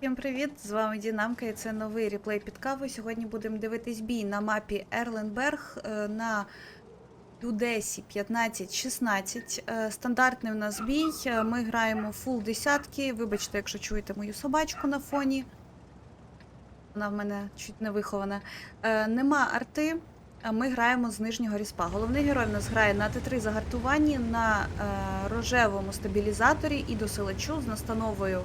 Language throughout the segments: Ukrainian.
Всім привіт! З вами Дінамка і це новий реплей під каву. Сьогодні будемо дивитись бій на мапі Ерленберг е, на Юдесі 15-16. Е, Стандартний у нас бій. Е, Ми граємо фул десятки. Вибачте, якщо чуєте мою собачку на фоні. Вона в мене чуть не вихована. Нема арти. Ми граємо з нижнього ріспа. Головний герой в нас грає на Т3 загартуванні, на е, рожевому стабілізаторі і досилачу з настановою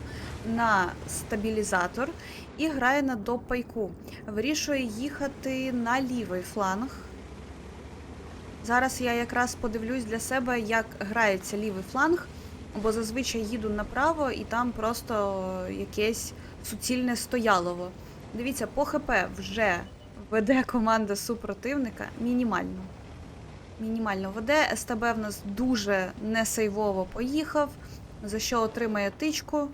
на стабілізатор і грає на допайку. Вирішує їхати на лівий фланг. Зараз я якраз подивлюсь для себе, як грається лівий фланг, бо зазвичай їду направо і там просто якесь суцільне стоялово. Дивіться, по ХП вже веде команда супротивника мінімально. Мінімально веде. СТБ в нас дуже несейвово поїхав, за що отримає тичку.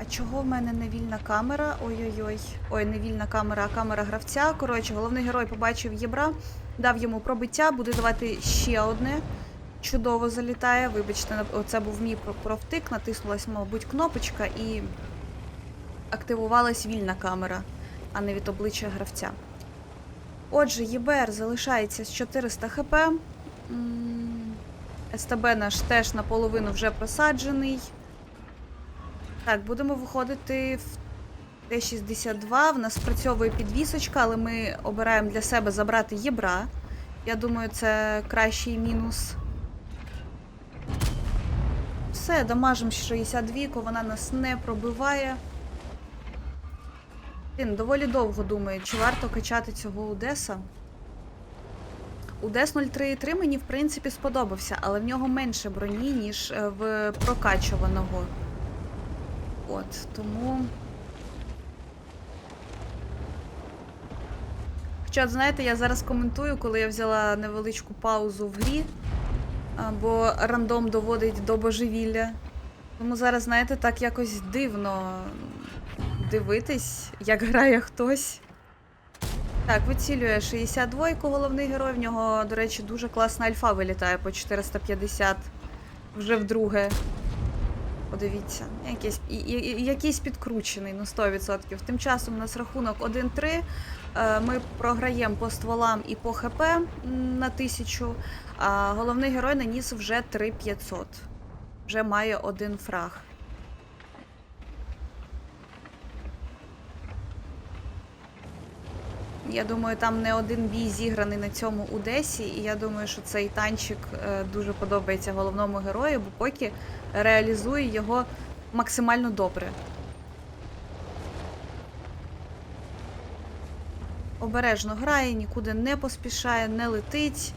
А чого в мене не вільна камера? Ой-ой-ой. Ой, не вільна камера, а камера гравця. Коротше, головний герой побачив єбра, дав йому пробиття, буде давати ще одне. Чудово залітає. Вибачте, це був мій про- профтик, натиснулась, мабуть, кнопочка і активувалась вільна камера, а не від обличчя гравця. Отже, ЄБР залишається з 400 хп. СТБ наш теж наполовину вже просаджений. Так, будемо виходити в Т-62. В нас спрацьовує підвісочка, але ми обираємо для себе забрати єбра. Я думаю, це кращий мінус. Все, дамажимо 62, вона нас не пробиває. Доволі довго думаю, чи варто качати цього Удеса. Удес 033 мені, в принципі, сподобався, але в нього менше броні, ніж е, в прокачуваного. От, тому. Хоча, знаєте, я зараз коментую, коли я взяла невеличку паузу в грі, бо рандом доводить до божевілля. Тому зараз, знаєте, так якось дивно дивитись, як грає хтось. Так, вицілює 62-ку головний герой. В нього, до речі, дуже класна альфа вилітає по 450 вже вдруге. Подивіться, якийсь, якийсь підкручений, ну 100%. Тим часом у нас рахунок 1-3. Е, Ми програємо по стволам і по ХП на 1000, а головний герой наніс вже 3500. Вже має один фраг. Я думаю, там не один бій зіграний на цьому Удесі, і я думаю, що цей танчик е, дуже подобається головному герою, бо поки реалізує його максимально добре. Обережно грає, нікуди не поспішає, не летить,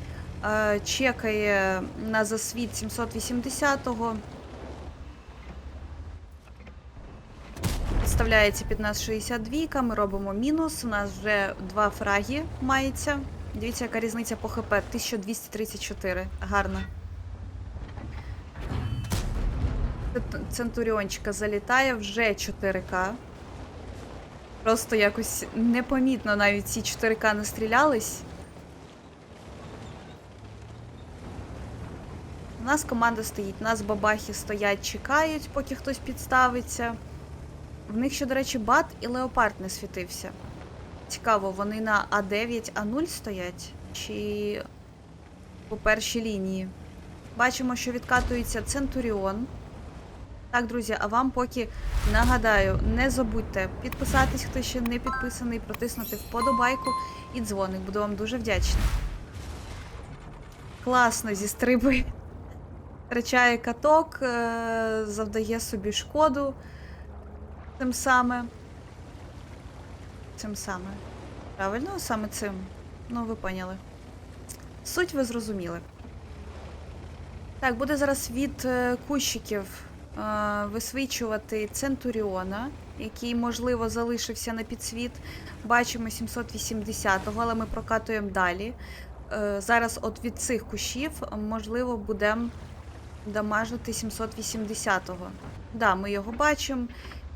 е, чекає на засвіт 780-го. Підставляється під нас 62, ми робимо мінус. У нас вже два фраги мається. Дивіться, яка різниця по ХП 1234. Гарно. Центуріончика залітає вже 4К. Просто якось непомітно навіть ці 4К настрілялись. У нас команда стоїть, у нас бабахи стоять, чекають, поки хтось підставиться. В них ще, до речі, бат і леопард не світився. Цікаво, вони на А9, А0 стоять? Чи по першій лінії? Бачимо, що відкатується Центуріон. Так, друзі, а вам поки нагадаю, не забудьте підписатись, хто ще не підписаний, протиснути вподобайку і дзвоник. Буду вам дуже вдячна. Класно зістрибує. Втрачає каток, е, завдає собі шкоду. Тим саме. Цим саме. Правильно, саме цим. Ну, ви поняли. Суть ви зрозуміли. Так, буде зараз від е, кущиків е, висвічувати Центуріона, який, можливо, залишився на підсвіт. Бачимо 780-го, але ми прокатуємо далі. Е, зараз от від цих кущів, можливо, будемо дамажити 780-го. Да, ми його бачимо.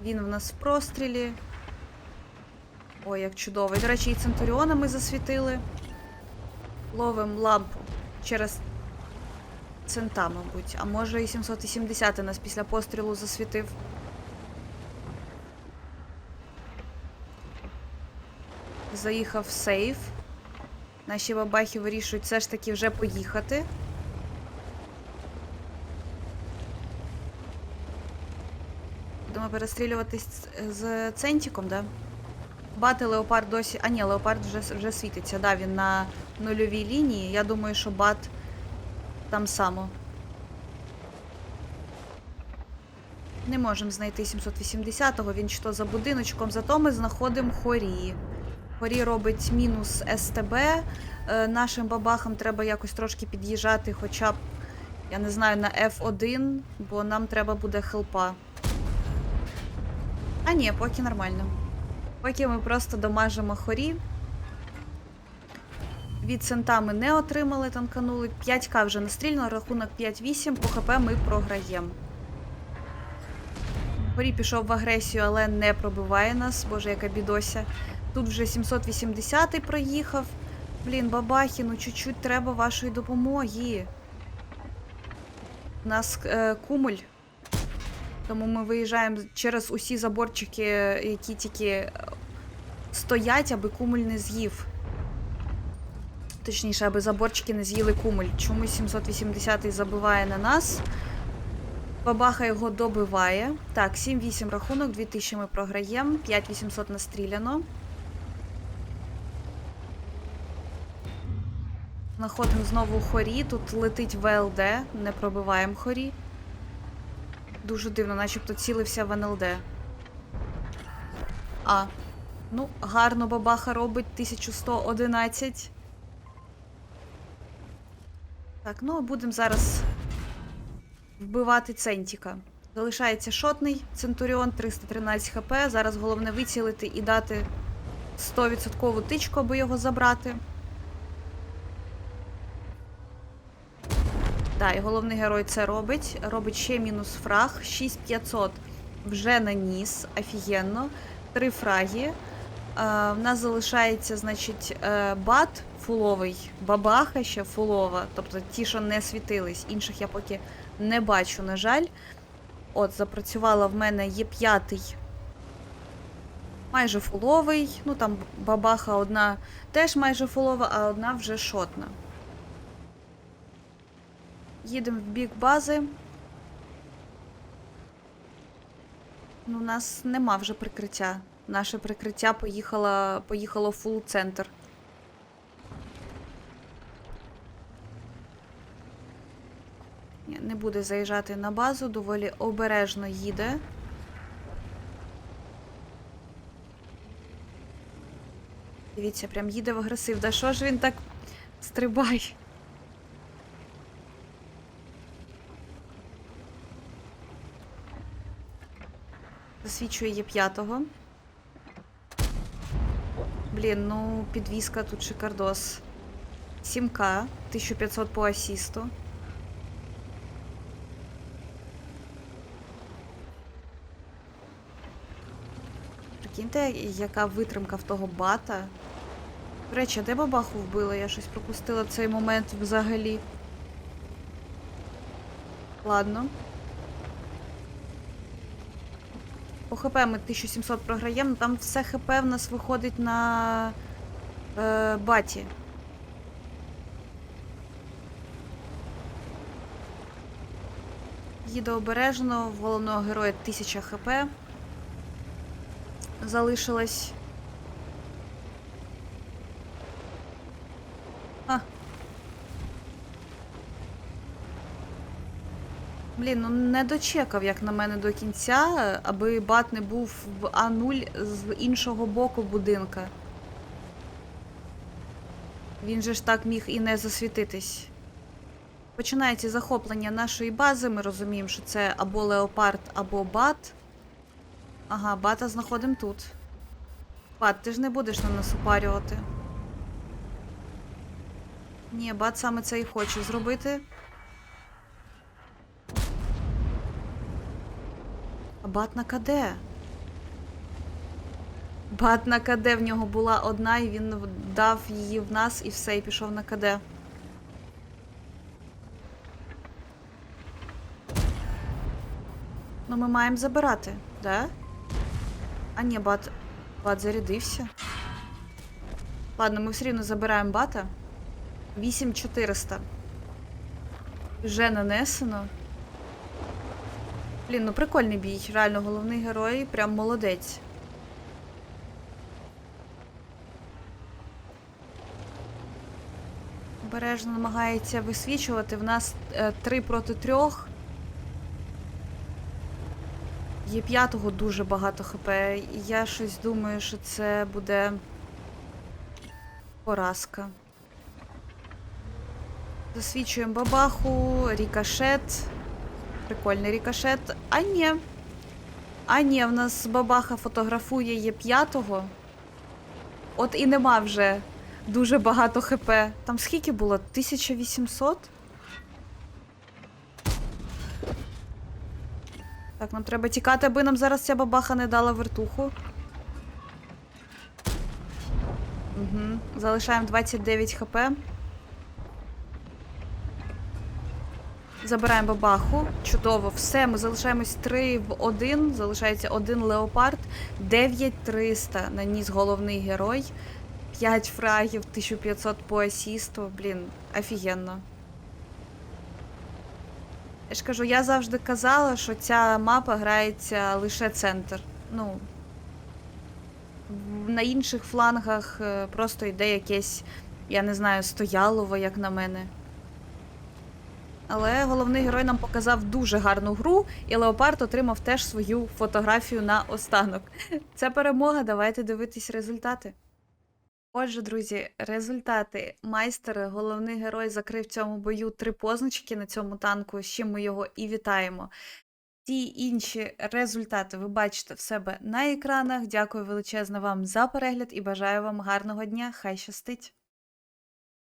Він в нас в прострілі. Ой, як чудово. До речі, і Центуріона ми засвітили. Ловимо лампу через Цента, мабуть. А може і 780 нас після пострілу засвітив. Заїхав в сейф. Наші бабахи вирішують все ж таки вже поїхати. Перестрілюватись з- центіком, да? Бати леопард досі. А ні, леопард вже, вже світиться. Да, він на нульовій лінії. Я думаю, що бат там само. Не можемо знайти 780-го, він що за будиночком, зато ми знаходимо хорі. Хорі робить мінус СТБ. Е, нашим бабахам треба якось трошки під'їжджати, хоча б, я не знаю, на F1, бо нам треба буде хелпа. А ні, поки нормально. Поки ми просто домажемо хорі. Від цента ми не отримали, танканули. 5к вже настрільно, рахунок 5-8, по ХП ми програємо. Хорі пішов в агресію, але не пробиває нас. Боже, яка бідося. Тут вже 780 проїхав. Блін, бабахи, ну чуть-чуть треба вашої допомоги. У нас е, кумуль. Тому ми виїжджаємо через усі заборчики, які тільки е, стоять, аби кумуль не з'їв. Точніше, аби заборчики не з'їли кумуль. Чомусь 780 забиває на нас. Бабаха його добиває. Так, 7-8 рахунок, 2000 ми програємо, 5800 настріляно. Знаходимо знову хорі. Тут летить ВЛД, не пробиваємо хорі. Дуже дивно, начебто цілився в НЛД. А. Ну, гарно бабаха робить 1111. Так, ну будемо зараз вбивати Центіка. Залишається шотний Центуріон 313 хп. Зараз головне вицілити і дати 100% тичку, аби його забрати. Так, і головний герой це робить. Робить ще мінус фраг. 6500 вже наніс. Офігенно. Три фраги. Е, в нас залишається, значить, е, бат фуловий, бабаха ще фулова. Тобто ті, що не світились. Інших я поки не бачу, на жаль. От, запрацювала в мене є п'ятий. Майже фуловий. Ну там бабаха одна теж майже фулова, а одна вже шотна. Їдемо в бік бази. Ну, у нас нема вже прикриття. Наше прикриття поїхало, поїхало фул центр. Не буде заїжджати на базу, доволі обережно їде. Дивіться, прям їде в агресив. Да що ж він так стрибає? Засвічує є п'ятого. Блін, ну підвізка тут шикардос. 7К, 1500 по асісту. Прикиньте, яка витримка в того бата. До речі, а де бабаху вбили? Я щось пропустила цей момент взагалі. Ладно. По ХП ми 1700 програємо, там все ХП в нас виходить на е, баті. Їде обережно, в головного героя 1000 ХП. Залишилось. А. Блін, ну не дочекав, як на мене, до кінця, аби бат не був в А0 з іншого боку будинка. Він же ж так міг і не засвітитись. Починається захоплення нашої бази. Ми розуміємо, що це або леопард, або бат. Ага, бата знаходимо тут. Бат, ти ж не будеш на нас упарювати. Ні, бат саме це і хоче зробити. Батна Каде. Батна КД в нього була одна, і він дав її в нас і все, і пішов на КД. Ну ми маємо забирати, да? А ні, бат. Бат зарядився. Ладно, ми все рівно забираємо бата. 8400. Вже нанесено. Блін, ну прикольний бій. Реально, головний герой прям молодець. Обережно намагається висвічувати. В нас е, 3 проти 3. Є п'ятого дуже багато хп. Я щось думаю, що це буде поразка. Засвічуємо бабаху, рікошет. Прикольний рікошет. А ні. А ні, в нас бабаха фотографує є п'ятого. От і нема вже дуже багато хп. Там скільки було? 1800? Так, нам треба тікати, аби нам зараз ця бабаха не дала вертуху. Угу. Залишаємо 29 хп. Забираємо бабаху. Чудово, все, ми залишаємось 3 в 1. Залишається один леопард. 9300 наніс головний герой. 5 фрагів, 1500 по асісту. Блін, офігенно. Я ж кажу, я завжди казала, що ця мапа грається лише центр. Ну. На інших флангах е, просто йде якесь, я не знаю, стоялово, як на мене. Але головний герой нам показав дуже гарну гру, і Леопард отримав теж свою фотографію на останок. Це перемога. Давайте дивитись результати. Отже, друзі, результати. Майстер, головний герой, закрив в цьому бою три позначки на цьому танку, з чим ми його і вітаємо. Ті інші результати ви бачите в себе на екранах. Дякую величезно вам за перегляд і бажаю вам гарного дня. Хай щастить!